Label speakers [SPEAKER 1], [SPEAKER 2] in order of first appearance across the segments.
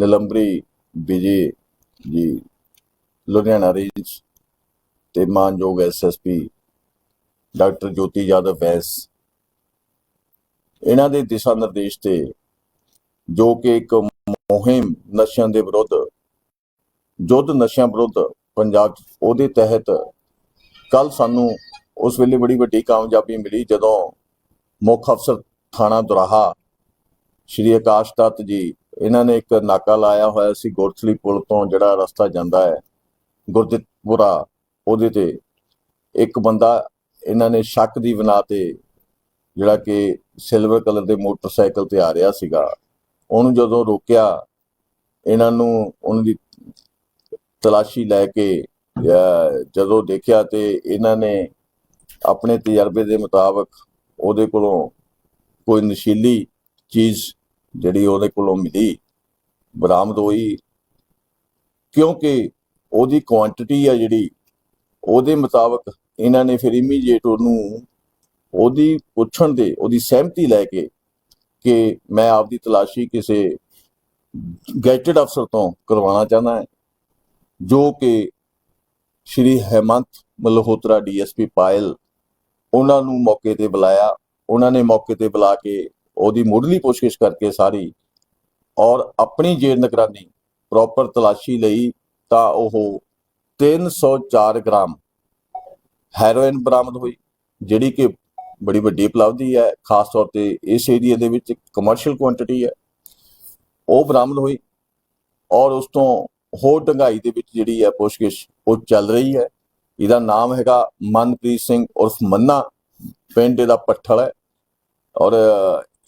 [SPEAKER 1] ਨਿਲੰਬਰੀ, ਵਿਜੇ ਜੀ, ਲੁਧਿਆਣਾ ਰੇਂਜ ਤੇ ਮਾਨਯੋਗ ਐਸਐਸਪੀ ਡਾਕਟਰ ਜੋਤੀ ਯਾਦਵ ਵੈਸ ਇਹਨਾਂ ਦੇ ਦਿਸ਼ਾ ਨਿਰਦੇਸ਼ ਤੇ ਜੋ ਕਿ ਇੱਕ ਮੁਹਿੰਮ ਨਸ਼ਿਆਂ ਦੇ ਵਿਰੁੱਧ ਜੁੱਧ ਨਸ਼ਿਆਂ ਵਿਰੁੱਧ ਪੰਜਾਬ 'ਚ, ਉਹਦੇ ਤਹਿਤ ਕੱਲ ਸਾਨੂੰ ਉਸ ਵੇਲੇ ਬੜੀ ਵੱਡੀ ਕਾਮਯਾਬੀ ਮਿਲੀ ਜਦੋਂ ਮੁੱਖ ਅਫਸਰ ਥਾਣਾ ਦੁਰਾਹਾ, ਸ਼੍ਰੀ ਆਕਾਸ਼ ਦੱਤ ਜੀ ਇਹਨਾਂ ਨੇ ਇੱਕ ਨਾਕਾ ਲਾਇਆ ਹੋਇਆ ਸੀ ਗੁਰਥਲੀ ਪੁਲ ਤੋਂ, ਜਿਹੜਾ ਰਸਤਾ ਜਾਂਦਾ ਹੈ ਗੁਰਦਿੱਤਪੁਰਾ ਉਹਦੇ ਤੇ। ਇੱਕ ਬੰਦਾ ਇਹਨਾਂ ਨੇ ਸ਼ੱਕ ਦੀ ਬਣਾ ਤੇ ਜਿਹੜਾ ਕਿ ਸਿਲਵਰ ਕਲਰ ਦੇ ਮੋਟਰਸਾਈਕਲ ਤੇ ਆ ਰਿਹਾ ਸੀਗਾ। ਉਹਨੂੰ ਜਦੋਂ ਰੋਕਿਆ, ਇਹਨਾਂ ਨੂੰ ਉਹਨਾਂ ਦੀ ਤਲਾਸ਼ੀ ਲੈ ਕੇ ਜਦੋਂ ਦੇਖਿਆ ਤੇ ਇਹਨਾਂ ਨੇ ਆਪਣੇ ਤਜਰਬੇ ਦੇ ਮੁਤਾਬਕ ਉਹਦੇ ਕੋਲੋਂ ਕੋਈ ਨਸ਼ੀਲੀ ਚੀਜ਼ ਜਿਹੜੀ ਉਹਦੇ ਕੋਲੋਂ ਮਿਲੀ, ਬਰਾਮਦ ਹੋਈ, ਕਿਉਂਕਿ ਉਹਦੀ ਕੁਆਂਟੀਟੀ ਆ ਜਿਹੜੀ, ਉਹਦੇ ਮੁਤਾਬਕ ਇਹਨਾਂ ਨੇ ਫਿਰ ਇਮੀਡੀਏਟ ਉਹਨੂੰ ਉਹਦੀ ਪੁੱਛਣ ਦੇ ਉਹਦੀ ਸਹਿਮਤੀ ਲੈ ਕੇ ਕਿ ਮੈਂ ਆਪਦੀ ਤਲਾਸ਼ੀ ਕਿਸੇ ਗੈਜਟ ਅਫਸਰ ਤੋਂ ਕਰਵਾਉਣਾ ਚਾਹੁੰਦਾ ਹਾਂ, ਜੋ ਕਿ ਸ਼੍ਰੀ ਹੈਮੰਤ ਮਲਹੋਤਰਾ ਡੀਐਸਪੀ ਪਾਇਲ ਉਹਨਾਂ ਨੂੰ ਮੌਕੇ ਤੇ ਬੁਲਾਇਆ, ਉਹਨਾਂ ਨੇ ਮੌਕੇ ਤੇ ਬੁਲਾ ਕੇ ਉਹਦੀ ਮੁੱਢਲੀ ਪੁੱਛਗਿੱਛ ਕਰਕੇ ਸਾਰੀ ਔਰ ਆਪਣੀ ਜੇ ਨਿਗਰਾਨੀ ਪ੍ਰੋਪਰ ਤਲਾਸ਼ੀ ਲਈ ਤਾਂ ਉਹ 304 ਗ੍ਰਾਮ ਹੈਰੋਇਨ ਬਰਾਮਦ ਹੋਈ, ਜਿਹੜੀ ਕਿ ਬੜੀ ਵੱਡੀ ਉਪਲਬਧੀ ਹੈ, ਖਾਸ ਤੌਰ ਤੇ ਇਸ ਏਰੀਆ ਦੇ ਵਿੱਚ ਕਮਰਸ਼ੀਅਲ ਕੁਆਂਟੀਟੀ ਹੈ। ਉਹ ਬਰਾਮਦ ਹੋਈ ਔਰ ਉਸ ਤੋਂ ਹੋਰ ਡੰਗਾਈ ਦੇ ਵਿੱਚ ਜਿਹੜੀ ਹੈ ਪੁੱਛਗਿੱਛ ਉਹ ਚੱਲ ਰਹੀ ਹੈ। ਇਹਦਾ ਨਾਮ ਹੈਗਾ ਮਨਪ੍ਰੀਤ ਸਿੰਘ ਉਰਫ ਮੰਨਾ, ਪਿੰਡ ਦਾ ਪੱਠਲ ਹੈ। ਔਰ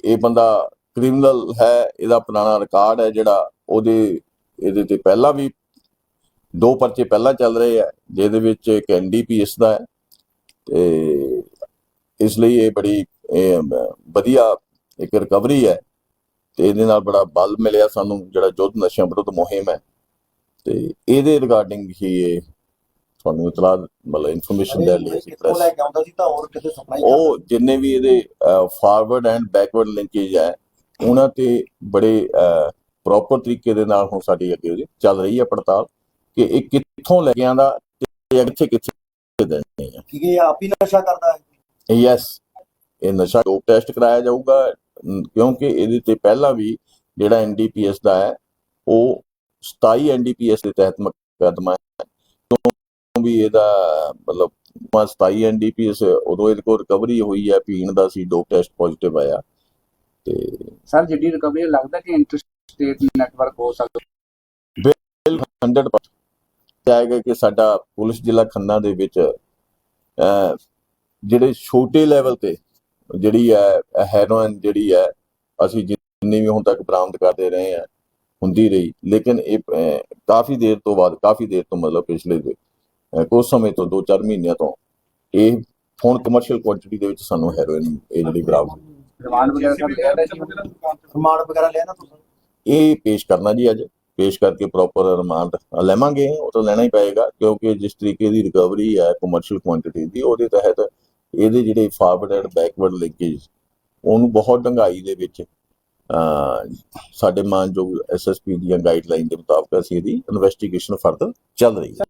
[SPEAKER 1] ਇਹ ਬੰਦਾ ਕ੍ਰਿਮੀਨਲ ਹੈ, ਇਹਦਾ ਪੁਰਾਣਾ ਰਿਕਾਰਡ ਹੈ ਜਿਹੜਾ ਉਹਦੇ, ਇਹਦੇ ਤੇ ਪਹਿਲਾਂ ਵੀ ਦੋ ਪਰਚੇ ਪਹਿਲਾਂ ਚੱਲ ਰਹੇ ਆ, ਜਿਹਦੇ ਵਿੱਚ ਇੱਕ ਐਨਡੀਪੀਐਸ ਦਾ ਹੈ ਤੇ ਇਸ ਲਈ ਇਹ ਬੜੀ ਵਧੀਆ ਇੱਕ ਰਿਕਵਰੀ ਹੈ ਤੇ ਇਹਦੇ ਨਾਲ ਬੜਾ ਬਲ ਮਿਲਿਆ ਸਾਨੂੰ, ਜਿਹੜਾ ਯੁੱਧ ਨਸ਼ਿਆਂ ਵਿਰੁੱਧ ਮੁਹਿੰਮ ਹੈ ਤੇ ਇਹਦੇ ਰਿਗਾਰਡਿੰਗ ਹੀ ਇਹ ਤੁਹਾਨੂੰ ਇਤਲਾਹ ਮਤਲਬ ਇਨਫੋਰਮੇਸ਼ਨ ਦੇ ਲਈ ਅਸੀਂ
[SPEAKER 2] ਲੈ ਕੇ ਆਉਂਦਾ ਸੀ ਤਾਂ ਹੋਰ ਕਿਤੇ ਸਪਲਾਈ
[SPEAKER 1] ਉਹ ਜਿੰਨੇ ਵੀ ਇਹਦੇ ਫਾਰਵਰਡ ਐਂਡ ਬੈਕਵਰਡ ਲਿੰਕੇਜ ਹੈ ਉਹਨਾਂ ਤੇ ਬੜੇ ਪ੍ਰੋਪਰ ਤਰੀਕੇ ਦੇ ਨਾਲ ਹੁਣ ਸਾਡੀ ਅੱਗੇ ਉਹਦੀ ਚੱਲ ਰਹੀ ਹੈ ਪੜਤਾਲ ਕਿ ਇਹ ਕਿੱਥੋਂ ਲੈ ਕੇ ਆਂਦਾ ਤੇ ਕਿੱਥੇ ਕਿੱਥੇ ਦੇਣੇ ਆ।
[SPEAKER 2] ਕਿ ਇਹ ਆਪ ਹੀ ਨਸ਼ਾ ਕਰਦਾ ਹੈ।
[SPEAKER 1] ਯੈਸ ਇਹ ਨਸ਼ਾ ਡੋਪ ਟੈਸਟ ਕਰਾਇਆ ਜਾਊਗਾ ਕਿਉਂਕਿ ਇਹਦੇ ਤੇ ਪਹਿਲਾਂ ਵੀ ਜਿਹੜਾ ਐਨਡੀਪੀਐਸ ਦਾ ਹੈ ਉਹ 27 ਐਨਡੀਪੀਐਸ ਦੇ ਤਹਿਤ ਮੁਕੱਦਮਾ ਹੈ। ਤੋਂ ਵੀ ਇਹਦਾ ਮਤਲਬ 27 ਐਨਡੀਪੀਐਸ ਉਦੋਂ ਇਹਦੇ ਕੋਲ ਰਿਕਵਰੀ ਹੋਈ ਹੈ ਪੀਣ ਦਾ ਸੀ ਡੋਪ ਟੈਸਟ ਪੋਜ਼ਿਟਿਵ ਆਇਆ। ਤੇ
[SPEAKER 3] ਸਰ ਜਿੱਡੀ ਰਿਕਵਰੀ ਲੱਗਦਾ ਕਿ ਇੰਟਰਸਟੇਟ ਨੈਟਵਰਕ ਹੋ ਸਕਦਾ?
[SPEAKER 1] 100% ਜਾਏਗਾ ਕਿ ਸਾਡਾ ਪੁਲਿਸ ਜ਼ਿਲ੍ਹਾ ਖੰਨਾ ਦੇ ਵਿੱਚ ਜਿਹੜੇ ਛੋਟੇ ਲੈਵਲ ਤੇ ਜਿਹੜੀ ਹੈ ਹੈਰੋਇਨ ਜਿਹੜੀ ਹੈ ਅਸੀਂ ਜਿੰਨੀ ਵੀ ਹੁਣ ਤੱਕ ਬਰਾਮਦ ਕਰਦੇ ਰਹੇ ਹਾਂ ਹੁੰਦੀ ਰਹੀ। ਲੇਕਿਨ ਇਹ ਕਾਫੀ ਦੇਰ ਤੋਂ ਬਾਅਦ ਕਾਫੀ ਦੇਰ ਤੋਂ ਮਤਲਬ ਪਿਛਲੇ ਕੁਝ ਸਮੇਂ ਤੋਂ 2-4 ਮਹੀਨਿਆਂ ਤੋਂ ਇਹ ਹੁਣ ਕਮਰਸ਼ੀਅਲ ਕੁਆਂਟੀਟੀ ਦੇ ਵਿੱਚ ਸਾਨੂੰ ਹੈਰੋਇਨ ਇਹ ਜਿਹੜੀ ਬਰਾਮਦ
[SPEAKER 3] ਰਿਮਾਂਡ ਵਗੈਰਾ ਸਰ ਲਿਆ ਦਾ ਜੀ?
[SPEAKER 2] ਰਿਮਾਂਡ ਵਗੈਰਾ ਲਿਆ ਨਾ ਤੁਸੀਂ?
[SPEAKER 1] ਇਹ ਪੇਸ਼ ਕਰਨਾ ਜੀ ਅੱਜ। ਪੇਸ਼ ਕਰਕੇ ਪ੍ਰੋਪਰ ਰਿਮਾਂਡ ਲੈਵਾਂਗੇ। ਉਹ ਤਾਂ ਲੈਣਾ ਹੀ ਪਏਗਾ ਕਿਉਂਕਿ ਜਿਸ ਤਰੀਕੇ ਦੀ ਰਿਕਵਰੀ ਹੈ ਕਮਰਸ਼ੀਅਲ ਕੁਆਂਟੀਟੀ ਦੀ ਉਹਦੇ ਤਹਿਤ ਇਹਦੇ ਜਿਹੜੇ ਫਾਰਵਰਡ ਐਂਡ ਬੈਕਵਰਡ ਲਿੰਕੇਜ ਉਹਨੂੰ ਬਹੁਤ ਡੰਗਾਈ ਦੇ ਵਿੱਚ ਸਾਡੇ ਮਾਨਯੋਗ ਐਸਐਸਪੀ ਦੀਆਂ ਗਾਈਡਲਾਈਨ ਦੇ ਮੁਤਾਬਕ ਅਸੀਂ ਇਹਦੀ ਇਨਵੈਸਟੀਗੇਸ਼ਨ ਫਰਦਰ ਚੱਲ ਰਹੀ ਹੈ।